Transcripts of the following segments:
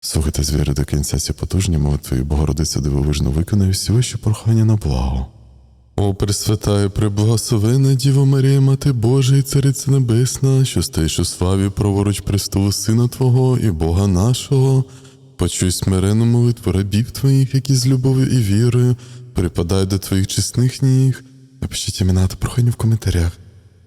Слухайте з віри до кінця ці потужні молитви, і Богородиця дивовижно виконає всі ваші прохання на благо. О, Пресвята і преблагословена Діво Марія, Мати Божа і Цариця Небесна, що стоїш у славі праворуч престолу Сина Твого і Бога нашого, почуй смирену молитву рабів Твоїх, які з любов'ю і вірою припадають до Твоїх чесних ніг. Напишіть імена та прохання в коментарях.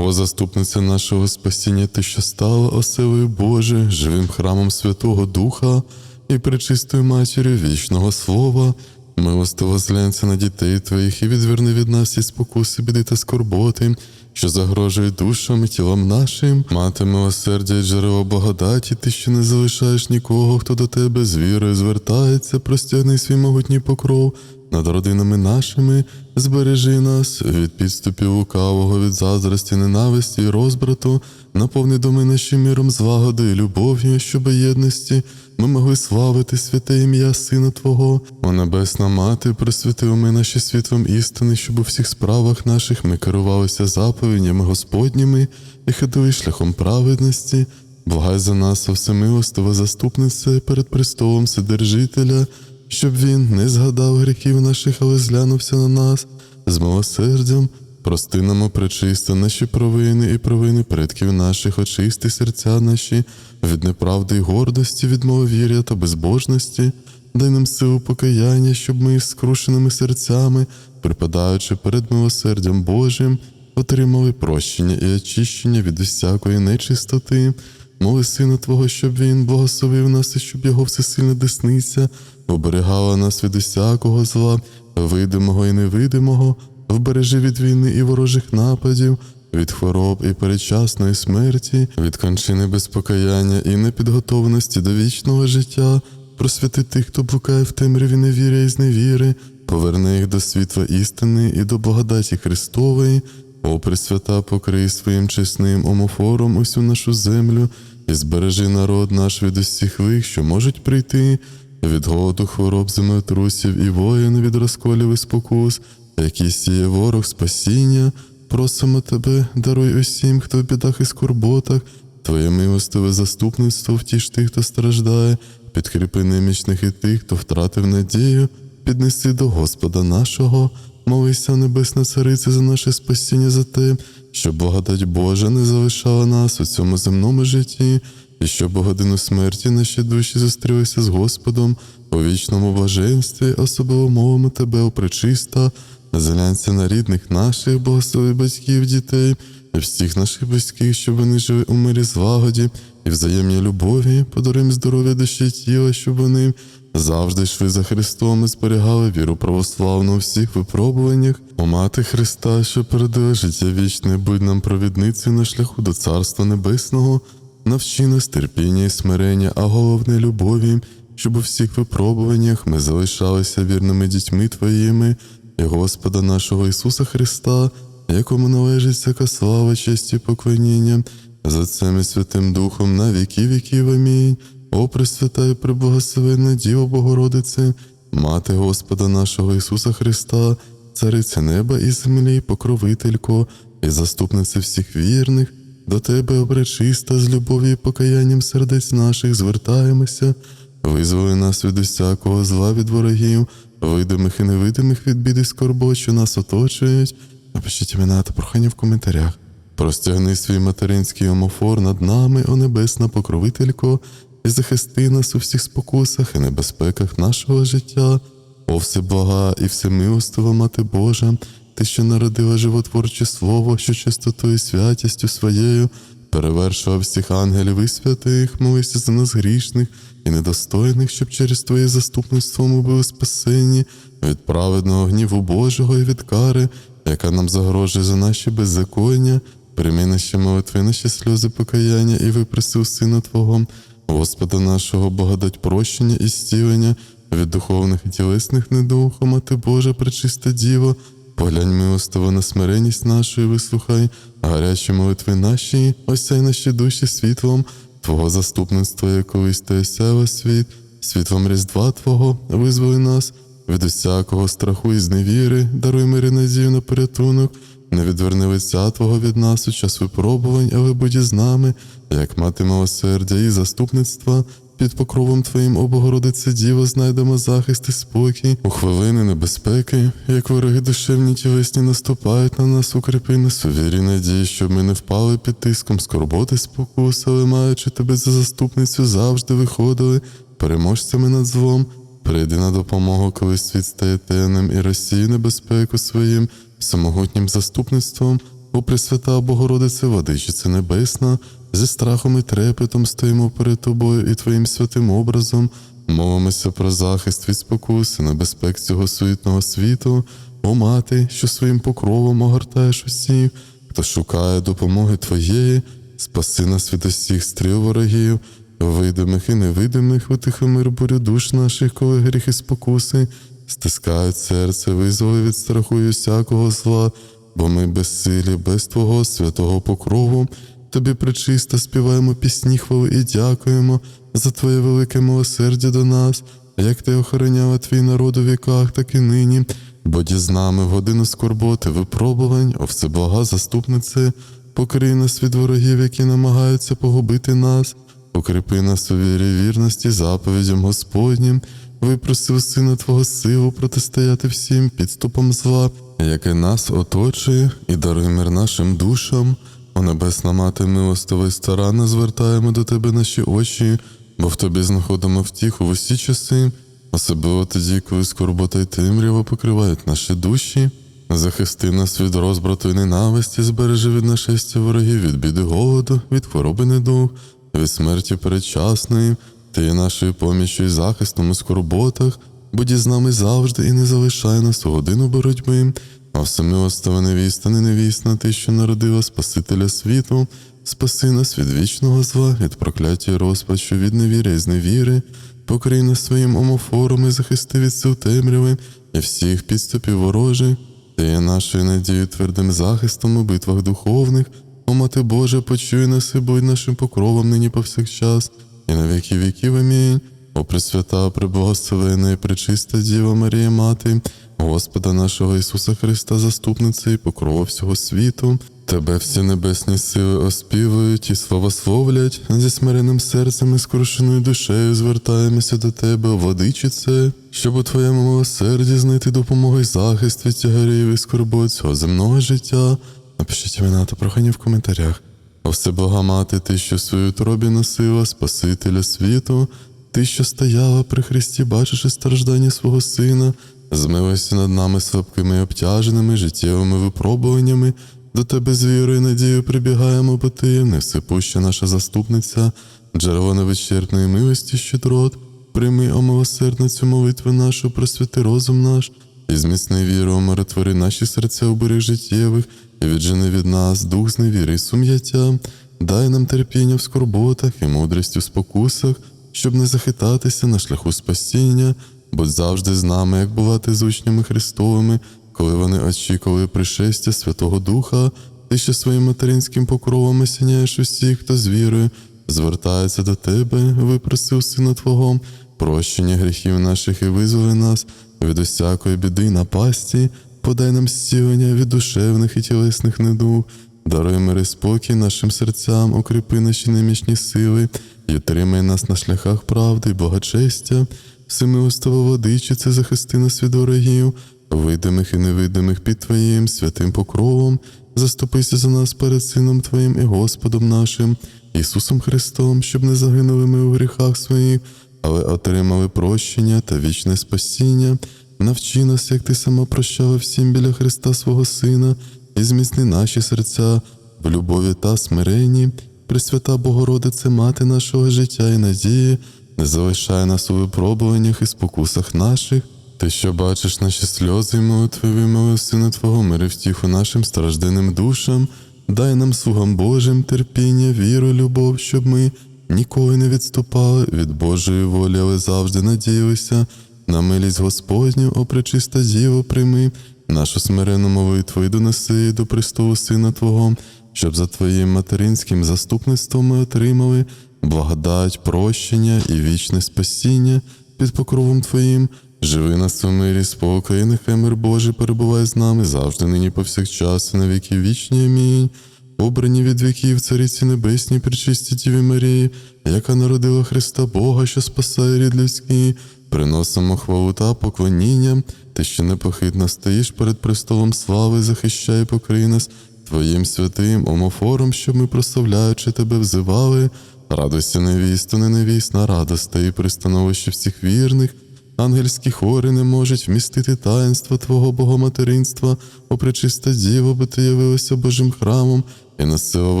О, заступниця нашого спасіння, ти, що стала оселою Боже, живим храмом Святого Духа і пречистою матір'ю вічного Слова, милостиво зглянься на дітей твоїх і відверни від нас і спокуси, біди та скорботи, що загрожують душам і тілам нашим, мати милосердя і джерело благодаті, ти, що не залишаєш нікого, хто до тебе з вірою звертається, простягни свій могутній покров над родинами нашими, збережи нас від підступів лукавого, від заздрості, ненависті і розбрату, наповни доми наші міром злагоди і любов'ю, щоб єдності ми могли славити святе ім'я Сина Твого, о Небесна Мати, просвіти ми наші світлом істини, щоб у всіх справах наших ми керувалися заповідями Господніми і ходили шляхом праведності. Благай за нас, о всемилостива заступниця перед престолом Вседержителя, щоб він не згадав гріхів наших, але зглянувся на нас з милосердям. Прости нам, о пречисто, наші провини і провини предків наших, очисти серця наші від неправди й гордості, від маловір'я та безбожності, дай нам силу покаяння, щоб ми з скрушеними серцями, припадаючи перед милосердям Божим, отримали прощення і очищення від усякої нечистоти. Моли Сина Твого, щоб Він благословив нас і щоб Його всесильна десниця оберігала нас від усякого зла, видимого і невидимого, вбережи від війни і ворожих нападів, від хвороб і передчасної смерті, від кончини безпокаяння і непідготовленості до вічного життя, просвяти тих, хто блукає в темряві невіря і зневіри, поверни їх до світла істини і до благодаті Христової. О, Пресвята, покрий своїм чесним омофором усю нашу землю і збережи народ наш від усіх лих, що можуть прийти, від голоду, хвороб, землетрусів і воїн, від розколів і спокус, які сіє ворог спасіння. Просимо тебе, даруй усім, хто в бідах і скорботах, Твоє милостиве заступництво втіш тих, хто страждає, підкріпи немічних і тих, хто втратив надію, піднеси до Господа нашого. Молися, Небесна Цариця, за наше спасіння за те, щоб благодать Божа не залишала нас у цьому земному житті, і щоб у годину смерті наші душі зустрілися з Господом у вічному блаженстві, особливо мовимо тебе, о пречиста, зглянься на рідних наших, благослови батьків, дітей, і всіх наших близьких, щоб вони жили у мирі злагоді і взаємній любові, подаруй здоров'я душі і тіла, щоб вони завжди йшли за Христом і зберігали віру православну у всіх випробуваннях, о мати Христа, що передає життя вічне, будь нам провідницею на шляху до Царства Небесного, навчи нас терпіння і смирення, а головне любові, щоб у всіх випробуваннях ми залишалися вірними дітьми Твоїми і Господа нашого Ісуса Христа, якому належить всяка слава, честь і поклоніння, за Отцем і Святим Духом на віки віків. Амінь. О, Пресвята і преблагословенна Діво Богородице, Мати Господа нашого Ісуса Христа, Цариця неба і землі, покровителько і заступниця всіх вірних, до Тебе, обречиста, з любов'ю і покаянням сердець наших звертаємося, визволи нас від усякого зла від ворогів, видимих і невидимих від біди скорбот, що нас оточують. Напишіть імена та прохання в коментарях. Простягни свій материнський омофор над нами, о небесна покровителько, і захисти нас у всіх спокусах і небезпеках нашого життя. О всеблага і всемилостива Мати Божа, ти, що народила животворче слово, що чистотою і святістю своєю перевершував всіх ангелів і святих, молися за нас грішних і недостойних, щоб через Твоє заступництво ми були спасені від праведного гніву Божого і від кари, яка нам загрожує за наші беззаконня. Прийми наші молитви, наші сльози покаяння і випроси у Сина Твого, Господа нашого, благодать прощення і зцілення від духовних і тілесних недуг, О, Мати Божа, пречиста Діво, поглянь милостиво на смиренність нашу і вислухай гарячі молитви наші, осяй наші душі світлом Твого заступництва, як колись ти світ, світлом Різдва Твого визволи нас від усякого страху і зневіри, даруй мирі надію на порятунок, не відверни лиця Твого від нас у час випробувань, але будь із нами, як мати милосердя і заступництва, Під покровом Твоїм, о Богородице Діво, знайдемо захист і спокій у хвилини небезпеки, як вороги душевні тілесні наступають на нас, укріпи нас у вірі надії, щоб ми не впали під тиском скорботи спокус, але маючи тебе за заступницю, завжди виходили переможцями над злом. Прийди на допомогу, коли світ стає темним і розсіє небезпеку своїм самогутнім заступництвом. О Пресвята Богородице, Владичице Небесна, зі страхом і трепетом стоїмо перед Тобою і Твоїм святим образом, молимося про захист від спокуси, небезпек цього суетного світу, о мати, що своїм покровом огортаєш усіх, хто шукає допомоги Твоєї, спаси нас від усіх стріл ворогів, видимих і невидимих, утихомир бурю душ наших, коли гріх і спокуси, стискають серце, визволи від страху і усякого зла, бо ми безсилі, без Твого святого покрову. Тобі причисто співаємо пісні хвали і дякуємо за Твоє велике милосердя до нас, як ти охороняла твій народ у віках, так і нині. Будь з нами в годину скорботи, випробувань, о всеблага заступнице, покрий нас від ворогів, які намагаються погубити нас, укріпи нас у вірі вірності заповідям Господнім, випросив сина Твого силу протистояти всім підступам зла, яке нас оточує, і даруй мир нашим душам. О небесна мати, милостива і старанна, звертаємо до тебе наші очі, бо в тобі знаходимо втіху в усі часи, особливо тоді, коли скорбота й темрява покривають наші душі. Захисти нас від розбрату і ненависті, збережи від нашестя ворогів, від біди голоду, від хвороби недуг, від смерті передчасної, ти є нашою поміччю і захистом у скорботах, будь із нами завжди і не залишай нас у годину боротьби. А всемилостива невіста, не невісна, ти, що народила Спасителя світу, спаси нас від вічного зла, від прокляття розпачу, від невіри і зневіри, покрий нас своїм омофором і захисти від сил темряви і всіх підступів ворожих. Ти є нашою надією твердим захистом у битвах духовних. О, мати Божа, почуй нас і будь нашим покровом нині повсякчас, і на віки віків амінь. О Пресвята, Преблагословена і пречиста Діва Марія Мати, Господа нашого Ісуса Христа, заступниця і покрова всього світу. Тебе всі небесні сили оспівують і славословлять, зі смиреним серцем і скрушеною душею звертаємося до тебе, владичице, щоб у твоєму милосерді знайти допомогу і захист від тягарів і скорбот цього земного життя. Напишіть імена та прохання в коментарях. О Всебога мати, ти, що в свою тробі носила Спасителя світу, ти, що стояла при Христі, бачиш страждання свого Сина, змилися над нами слабкими обтяженими життєвими випробуваннями. До тебе з вірою і надією прибігаємо, бо ти невсипуща наша заступниця, джерело невичерпної милості, щедрот. Прийми, о милосердна цю молитву нашу, просвяти розум наш, і зміцни віру, омиротвори наші серця у берег життєвих, і віджени від нас дух зневіри і сум'яття, дай нам терпіння в скорботах і мудрість у спокусах, щоб не захитатися на шляху спасіння, будь завжди з нами, як бувати з учнями Христовими, коли вони очікували пришестя Святого Духа, ти ще своїм материнським покровом осяняєш усіх, хто з вірою звертається до тебе, випросив Сина Твого, прощення гріхів наших і визволи нас від усякої біди й напасті, подай нам зцілення від душевних і тілесних недуг, даруй мир і спокій нашим серцям, укріпи наші немічні сили. І утримай нас на шляхах правди й благочестя, всемилостива владичице, захисти нас від ворогів, видимих і невидимих під Твоїм святим покровом, заступися за нас перед Сином Твоїм і Господом нашим, Ісусом Христом, щоб не загинули ми у гріхах своїх, але отримали прощення та вічне спасіння. Навчи нас, як ти сама прощала всім біля Христа свого Сина, і зміцни наші серця в любові та смиренні. Пресвята Богородице, мати нашого життя і надії, не залишай нас у випробуваннях і спокусах наших. Ти, що бачиш наші сльози молитви, вимови Сина Твого, мири втіху нашим стражденним душам, дай нам, слугам Божим, терпіння, віру, любов, щоб ми ніколи не відступали від Божої волі, але завжди надіялися на милість Господню, о пречиста Діво, прийми нашу смирену молитву і донеси до престолу Сина Твого, щоб за Твоїм материнським заступництвом ми отримали благодать, прощення і вічне спасіння під покровом Твоїм. Живи нас у мирі, спокій, нехай мир Божий перебуває з нами завжди, нині повсякчас, і на віки вічні. Амінь. обрані від віків цариці небесній причисті Діві Марії, яка народила Христа Бога, що спасає рід людський, приносимо хвалу та поклоніння, ти, що непохитно стоїш перед престолом слави, захищай, покрий нас Твоїм святим омофором, щоб ми, прославляючи тебе, взивали. Радуйся, невісто, не невісна, радости і пристановище всіх вірних. Ангельські хори не можуть вмістити таїнство Твого богоматеринства, о пречиста діво, бо ти явилася Божим храмом. І носила в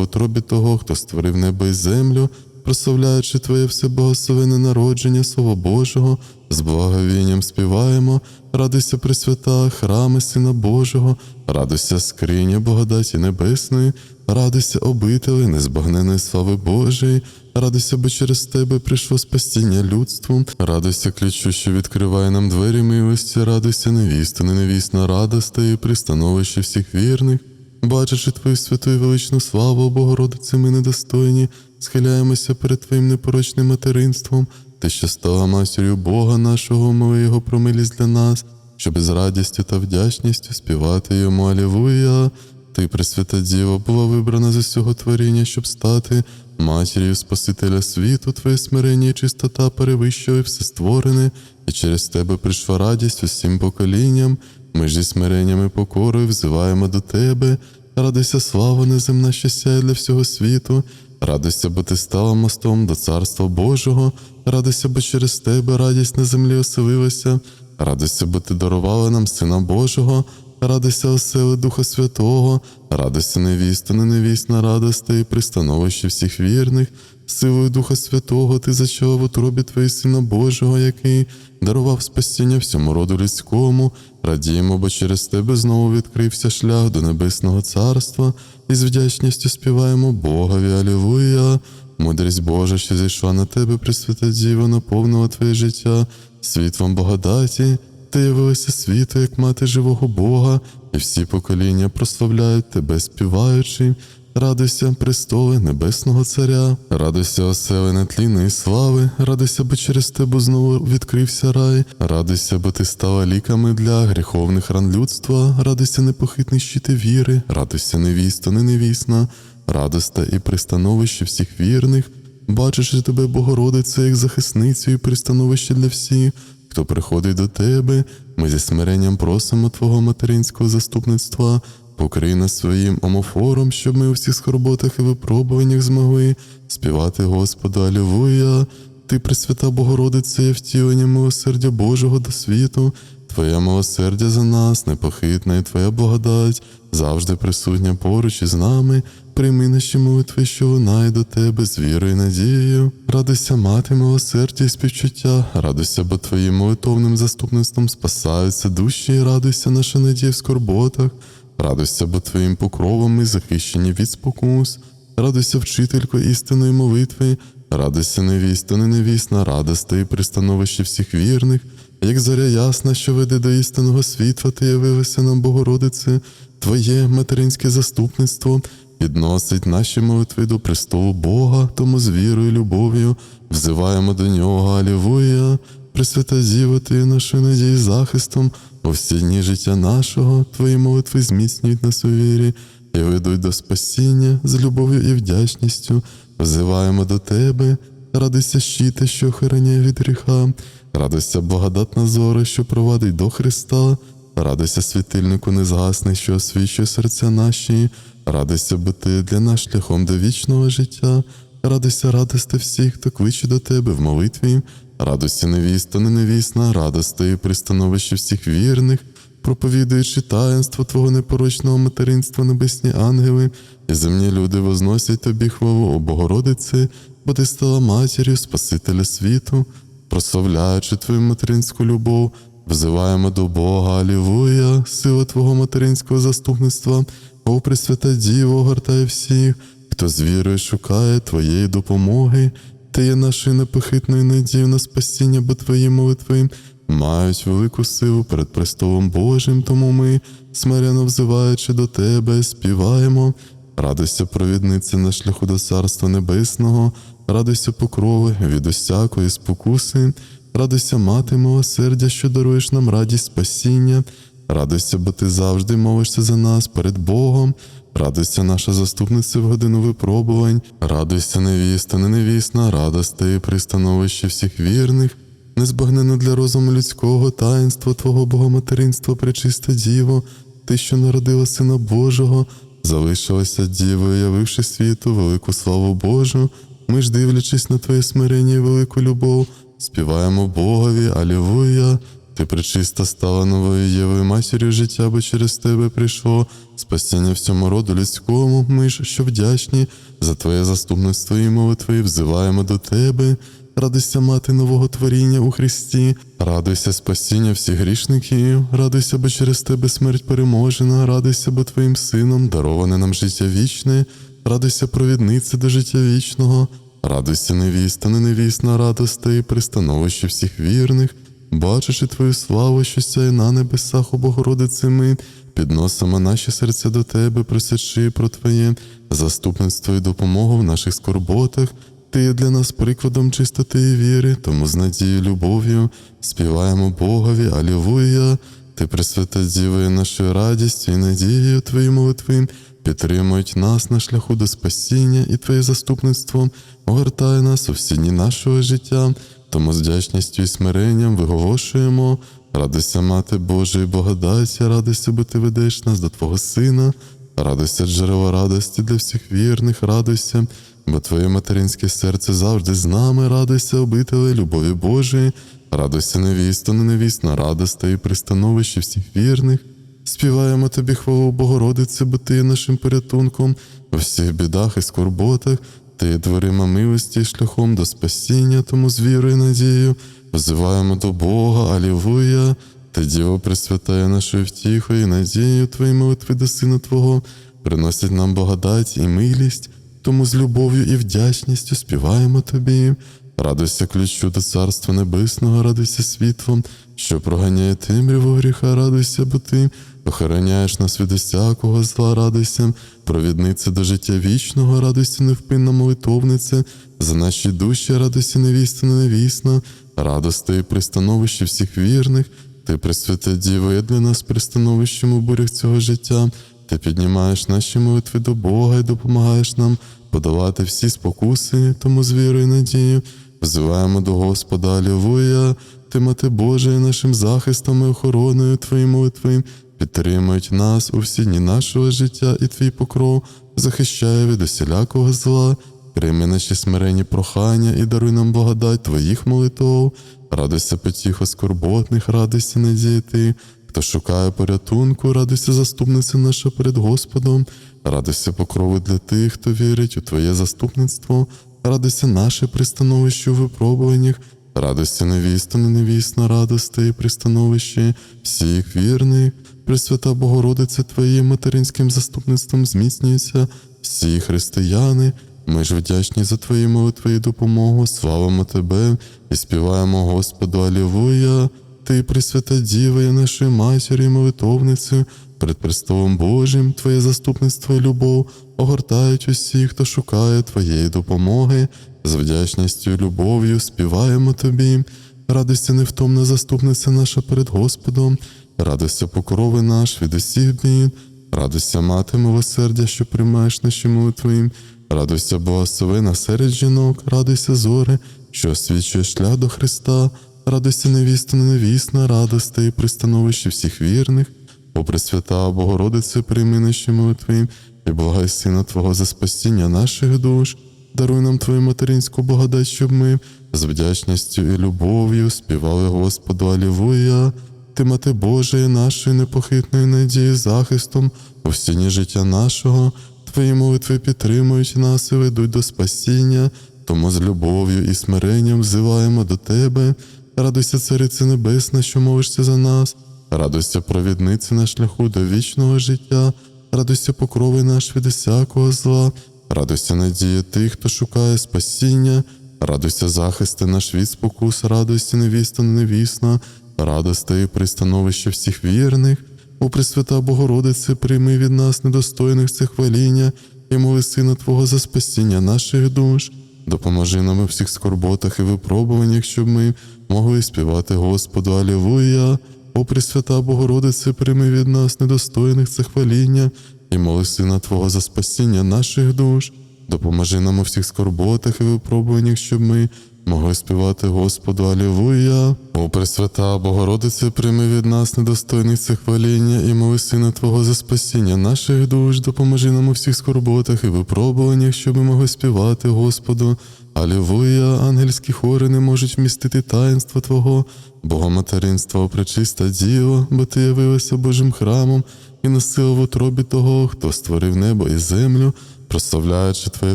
утробі того, хто створив небо і землю, прославляючи Твоє всеблагословене народження, Слово Божого, з благовінням співаємо, радуйся Пресвята, храми Сина Божого, радуйся скриня благодаті небесної, радуйся обителі незбагненої слави Божої, радуйся, бо через тебе прийшло спасіння людству, радуйся ключу, що відкриває нам двері милості, радуйся невісту, не невісна радости і пристановище всіх вірних. Бачачи Твою святу і величну славу, Богородице, ми недостойні, схиляємося перед Твоїм непорочним материнством, Ти, що стала матір'ю Бога нашого, моли Його про милість для нас, щоб з радістю та вдячністю співати йому Алілуя. Ти, Пресвята Діва, була вибрана з усього творіння, щоб стати матір'ю Спасителя світу, Твоє смирення і чистота перевищили все створене, і через тебе прийшла радість усім поколінням. Ми ж зі смиренням і покорою взиваємо до тебе. Радуйся, слава неземна, сяє для всього світу. Радуйся, бо ти стала мостом до Царства Божого. Радуйся, бо через тебе радість на землі оселилася. Радуйся, бо ти дарувала нам Сина Божого. Радуйся, осели Духа Святого, радуйся невіста, не невісна радости і пристановище всіх вірних. Силою Духа Святого ти зачала в утробі Твоєї Сина Божого, який дарував спасіння всьому роду людському. Радіємо, бо через тебе знову відкрився шлях до Небесного Царства, і з вдячністю співаємо Богові, Алілуя. Мудрість Божа, що зійшла на тебе, Пресвята Діва, наповнила твоє життя світлом благодаті. Ти явилася світу, як мати живого Бога, і всі покоління прославляють тебе, співаючи. Радуйся, престоле Небесного Царя, радуйся, оселе нетлінної слави, радуйся, бо через тебе знову відкрився рай, радуйся, бо ти стала ліками для гріховних ран людства, радуйся, непохитний щити віри, радуйся, невісто, не невісна, радоста і пристановище всіх вірних, бачиш тебе, Богородице, як захисницю і пристановище для всіх. Хто приходить до тебе, ми зі смиренням просимо Твого материнського заступництва, покрий нас своїм омофором, щоб ми у всіх скорботах і випробуваннях змогли співати Господу Алілуя. Ти, Пресвята Богородице, є втілення милосердя Божого до світу, Твоє милосердя за нас, непохитна і Твоя благодать, завжди присутня поруч із нами. Прийми наші молитви, що лунає до тебе з вірою і надією. Радуйся, мати милосердя і співчуття, радуйся, бо твоїм молитовним заступництвом спасаються душі, і радуйся, наша надія в скорботах, радуйся, бо твоїм покровом ми захищені від спокус, радуйся, вчителько істинної молитви, радуйся, невіста, не невісна, радости і пристановище всіх вірних, як зоря ясна, що веде до істинного світла, ти явилася нам, Богородице, Твоє материнське заступництво підносить наші молитви до престолу Бога, тому з вірою і любов'ю взиваємо до нього, Алілуя. Пресвята Діва, ти є нашою надією захистом. У всі дні життя нашого, твої молитви зміцнюють нас у вірі. І ведуть до спасіння з любов'ю і вдячністю. Взиваємо до тебе, радуйся щите, що охороняє від гріха, радуйся благодатна зора, що провадить до Христа. Радуйся, світильнику незгасний, що освічує серця наші, радуйся, бо ти для нас шляхом до вічного життя, радуйся, радости всіх, хто кличе до тебе в молитві, радуйся, невіста, не невісна, радости пристановище всіх вірних, проповідуючи таїнство Твого непорочного материнства, небесні ангели, і земні люди возносять тобі хвалу, о Богородице, бо ти стала матір'ю Спасителя світу, прославляючи Твою материнську любов. Взиваємо до Бога, Алілуя, сила Твого материнського заступництва, о Пресвята Діво, огортає всіх, хто з вірою шукає Твоєї допомоги, Ти є нашою непохитною надією на спасіння, бо Твої молитви мають велику силу перед престолом Божим, тому ми, смирено взиваючи до Тебе, співаємо. Радуйся, провідниця на шляху до Царства Небесного, радуйся покрови від усякої спокуси. Радуйся, мати милосердя, що даруєш нам радість спасіння. Радуйся, бо ти завжди молишся за нас перед Богом. Радуйся, наша заступниця в годину випробувань, радуйся, невіста, не невісна, радости, пристановище всіх вірних, незбагненно для розуму людського таїнства Твого Богоматеринства, пречиста Діво, Ти, що народила Сина Божого, залишилася Дівою, явивши світу велику славу Божу. Ми ж, дивлячись на Твоє смирення і велику любов, співаємо Богові, Алілуя. Ти причиста стала новою Євою матір'ю життя, бо через тебе прийшло. Спасіння всьому роду людському. Ми ж, що вдячні. За Твоє заступництво і молитви, взиваємо до Тебе. Радуйся, мати нового творіння у Христі, радуйся спасіння всіх грішників, радуйся, бо через тебе смерть переможена, радуйся, бо Твоїм сином дароване нам життя вічне, радуйся, провіднице до життя вічного, радуйся, невіста, не невісна, радости і пристановище всіх вірних, бачиш Твою славу, що сяє на небесах у Богородиці ми, підносимо наші серця до Тебе, просячи про Твоє заступництво і допомогу в наших скорботах. Ти є для нас прикладом чистоти і віри, тому з надією, любов'ю співаємо Богові, Алілуя. Ти пресвята Діва нашою радістю і надією Твої молитви підтримують нас на шляху до спасіння і Твоє заступництво огортає нас у всі дні нашого життя. Тому з вдячністю і смиренням виголошуємо. Радуйся, Мати Божої благодаті, радуйся, бо ти ведеш нас до Твого Сина, радуйся, джерело радості для всіх вірних, радуйся, бо Твоє материнське серце завжди з нами, радуйся, обителе любові Божої, радуйся, невісто, не невісна, радости і пристановище всіх вірних. Співаємо тобі хвалу Богородице, бо ти є нашим порятунком у всіх бідах і скорботах, ти дверима милості шляхом до спасіння, тому з вірою і надією взиваємо до Бога, Алілуя. Ти, Діво, присвятає нашою втіхою і надією Твої молитви до Сина Твого, приносять нам благодать і милість, тому з любов'ю і вдячністю співаємо Тобі. Радуйся ключу до Царства Небесного, радуйся світлом, що проганяє темряву гріха, радуйся, бо ти охороняєш нас від усякого зла, радуйся, провідниця до життя вічного, радуйся, невпинна молитовниця, за наші душі, радуйся, невіста, невісна, радости і пристановище всіх вірних, ти присвята Діво, є для нас пристановищем у бурях цього життя. Ти піднімаєш наші молитви до Бога і допомагаєш нам подолати всі спокуси, тому з вірою і надією взиваємо до Господа. Алілуя, ти, Мати Божа, нашим захистом і охороною Твої молитви, підтримують нас у всі дні нашого життя, і Твій покров захищає від усілякого зла. Прийми наші смиренні прохання і даруй нам благодать Твоїх молитв. Радуйся потіхо скорботних, радуйся надії Ти, хто шукає порятунку, радуйся заступниця наша перед Господом, радуйся покрови для тих, хто вірить у Твоє заступництво, радуйся наше пристановище у випробуваннях, радуйся невіста, не невісна, радости і пристановище всіх вірних, Пресвята Богородице Твоїм материнським заступництвом зміцнюються всі християни. Ми ж вдячні за Твої молитви і допомогу, славимо Тебе і співаємо Господу Алілуя. Ти, Пресвята Діва, є нашою матір'ю і молитовницею, перед Престолом Божим, Твоє заступництво і любов огортають усіх, хто шукає Твоєї допомоги. З вдячністю і любов'ю співаємо Тобі. Радуйся невтомна заступниця наша перед Господом, радуйся покрови наш від усіх бід, радуйся, мати милосердя, що приймаєш наші молитви. Радуйся, благословена серед жінок, радуйся, зоре, що освічує шлях до Христа, радуйся, невіста, невісна, радости і пристановище всіх вірних. О Пресвята Богородице, прийми наші молитви і благай Сина Твого за спасіння наших душ. Даруй нам Твою материнську благодать, щоб ми з вдячністю і любов'ю співали Господу Алілуя. Ти, Мати Божа, є нашою непохитною надією, захистом у життя нашого. Твої молитви підтримують нас і ведуть до спасіння, тому з любов'ю і смиренням взиваємо до Тебе. Радуйся, Царице Небесна, що молишся за нас, радуйся, провідниці на шляху до вічного життя, радуйся, покрови наш від усякого зла, радуйся, надія тих, хто шукає спасіння, радуйся, захисти наш від спокус, радуйся, невіста, невісна, радости і пристановище всіх вірних. О Пресвята Богородице, прийми від нас недостойних це хваління і моли Сина Твого за спасіння наших душ. Допоможи нам у всіх скорботах і випробуваннях, щоб ми могли співати Господу Алілуя. О Пресвята Богородице, прийми від нас недостойних це хваління і моли Сина Твого за спасіння наших душ. Допоможи нам у всіх скорботах і випробуваннях, щоб ми могли співати Господу Алілуя. О Пресвята Богородице, прийми від нас недостойних це хваління і моли Сина Твого за спасіння наших душ, допоможи нам у всіх скорботах і випробуваннях, щоб ми могли співати Господу. Алілуя, ангельські хори не можуть вмістити таїнство Твого, Богоматеринство, пречиста Діво, бо Ти явилася Божим храмом і носила в утробі того, хто створив небо і землю, прославляючи Твоє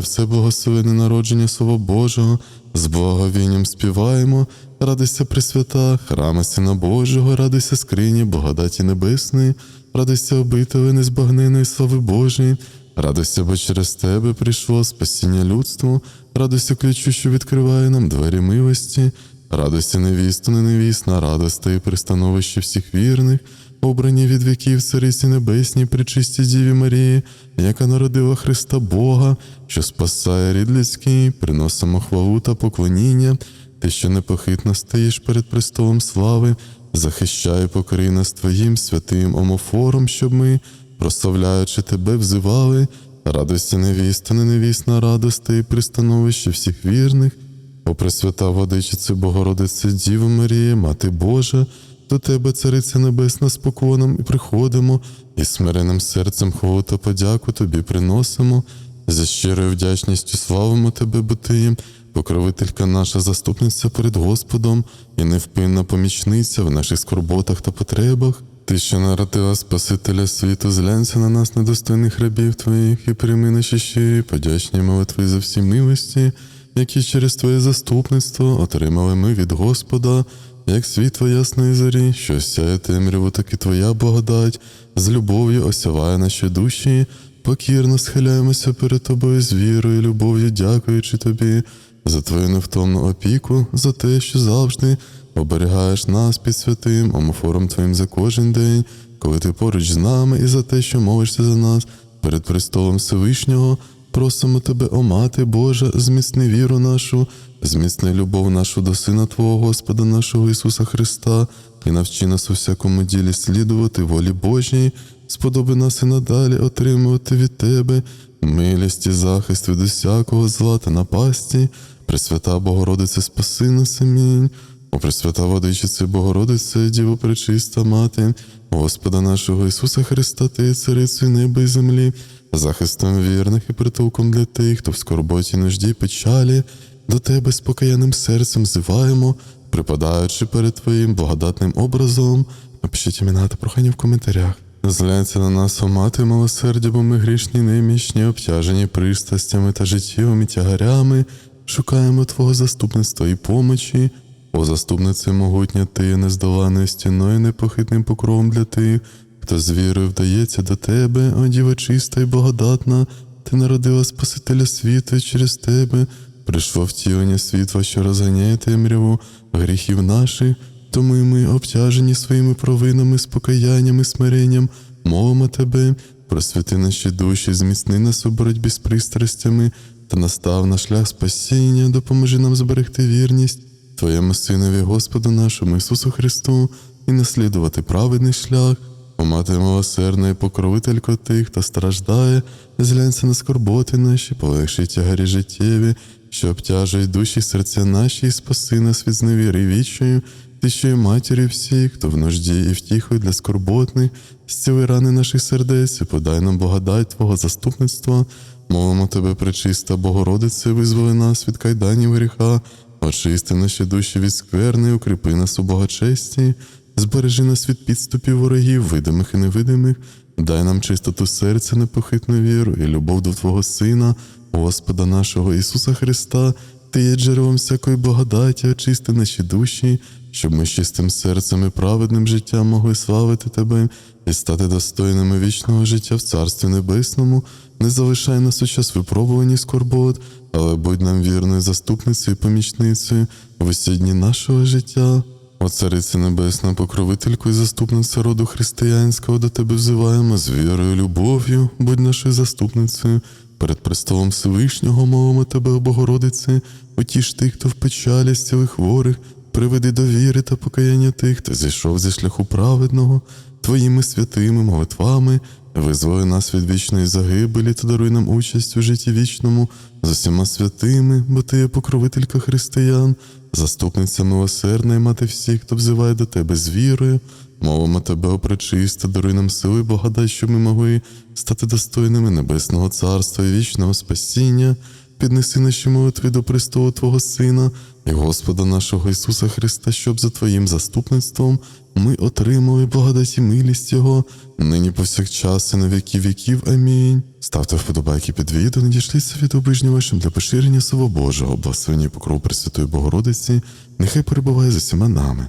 все благословене народження Слова Божого, з благовінням співаємо, радися Пресвята, храма Сина Божого, радися скрині, благодаті небесної, радися обителе незбагненої слави Божої, радися, бо через тебе прийшло спасіння людству, радуйся ключу, що відкриває нам двері милості, радуйся невісту, не невісна, і пристановище всіх вірних, обрані від віків цариці небесній, причисті Діві Марії, яка народила Христа Бога, що спасає рід людський, приносимо хвалу та поклоніння, ти, що непохитно стоїш перед престолом слави, захищай покори нас Твоїм святим омофором, щоб ми, прославляючи тебе, взивали, радуйся невіста, не невісна, і пристановище всіх вірних, о Пресвята Владичице Богородице Діва Марія, Мати Божа, до Тебе, Цариця Небесна, з поклоном і приходимо, і смиренним серцем хвалу та подяку Тобі приносимо, за щирою вдячністю славимо Тебе, бо покровителька наша заступниця перед Господом і невпинна помічниця в наших скорботах та потребах. Ти, що народила Спасителя світу, зглянься на нас, недостойних рабів Твоїх, і прийми наші щирі, подячні молитви за всі милості, які через Твоє заступництво отримали ми від Господа, як світло ясної зорі, що сяє темряву, так і Твоя благодать, з любов'ю осяває наші душі, покірно схиляємося перед Тобою з вірою, любов'ю, дякуючи Тобі за Твою невтомну опіку, за те, що завжди оберігаєш нас під святим омофором Твоїм за кожен день, коли ти поруч з нами, і за те, що молишся за нас перед престолом Всевишнього. Просимо тебе, о Мати Божа, зміцни віру нашу, зміцни любов нашу до Сина Твого Господа нашого Ісуса Христа, і навчи нас у всякому ділі слідувати волі Божій, сподоби нас і надалі отримувати від Тебе милість і захист від усякого зла та напасті, Пресвята Богородице, спаси нас, амінь. О Пресвята Водичице, Богородице, Діво Пречиста Мати, Господа нашого Ісуса Христа, Ти царицею неба і землі, захистом вірних і притулком для тих, хто в скорботі, нужді печалі, до Тебе з покаянним серцем зиваємо, припадаючи перед Твоїм благодатним образом. Напишіть імена та прохання в коментарях. Зглянься на нас, о мати милосердя, бо ми грішні, немічні, обтяжені пристрастями та життєвими тягарями, шукаємо Твого заступництва і помочі. О заступнице могутня, ти нездоланою стіною, непохитним покровом для тих, хто з вірою вдається до тебе, о діва чиста і благодатна, ти народила Спасителя світу і через тебе, прийшло втілення світла, що розганяє темряву гріхів наших, тому й ми, обтяжені своїми провинами, спокаянням і смиренням, мовимо тебе, просвіти наші душі, зміцни нас у боротьбі з пристрастями та настав на шлях спасіння, допоможи нам зберегти вірність. Твоєму Синові Господу нашому Ісусу Христу і наслідувати праведний шлях, о мати милосердна і покровителько тих, хто страждає, зглянься на скорботи наші, полегши тягарі життєві, що обтяжують душі серця наші, і спаси нас від зневіри і відчаю, ти що є матір'ю всіх, хто в нужді і втіхою для скорботних, зціли рани наших сердець, і подай нам благодать Твого заступництва. Молимо тебе, пречиста, Богородице, визволи нас від кайданів гріха, очисти наші душі від скверни, укріпи нас у благочесті, збережи нас від підступів ворогів, видимих і невидимих, дай нам чистоту серця, непохитну віру і любов до Твого Сина, Господа нашого Ісуса Христа, Ти є джерелом всякої благодаті, очисти наші душі, щоб ми з чистим серцем і праведним життям могли славити Тебе і стати достойними вічного життя в Царстві Небесному. Не залишай нас у час випробувань скорбот, але будь нам вірною заступницею і помічницею в усі дні нашого життя. О Царице Небесна, покровительку і заступниця роду християнського, до тебе взиваємо з вірою, любов'ю, будь нашою заступницею. Перед престолом Всевишнього мовимо тебе, Богородице, утіш тих, хто в печалі з хворих, приведи до віри та покаяння тих, хто зійшов зі шляху праведного, твоїми святими молитвами, Визволи нас від вічної загибелі та даруй нам участь у житті вічному з усіма святими, бо ти є покровителька християн, заступниця милосердна і мати всіх, хто взиває до тебе з вірою. Мовимо тебе, о пречиста, даруй нам сили благодать, щоб ми могли стати достойними небесного царства і вічного спасіння. Піднеси наші молитви до престолу Твого Сина і Господа нашого Ісуса Христа, щоб за Твоїм заступництвом ми отримали благодаті милість Його, нині повсякчас і на віки віків. Амінь. Ставте вподобайки під відео, надішліться від оближнім вашим для поширення Слова Божого, благословені покров Пресвятої Богородиці, нехай перебуває за всіма нами.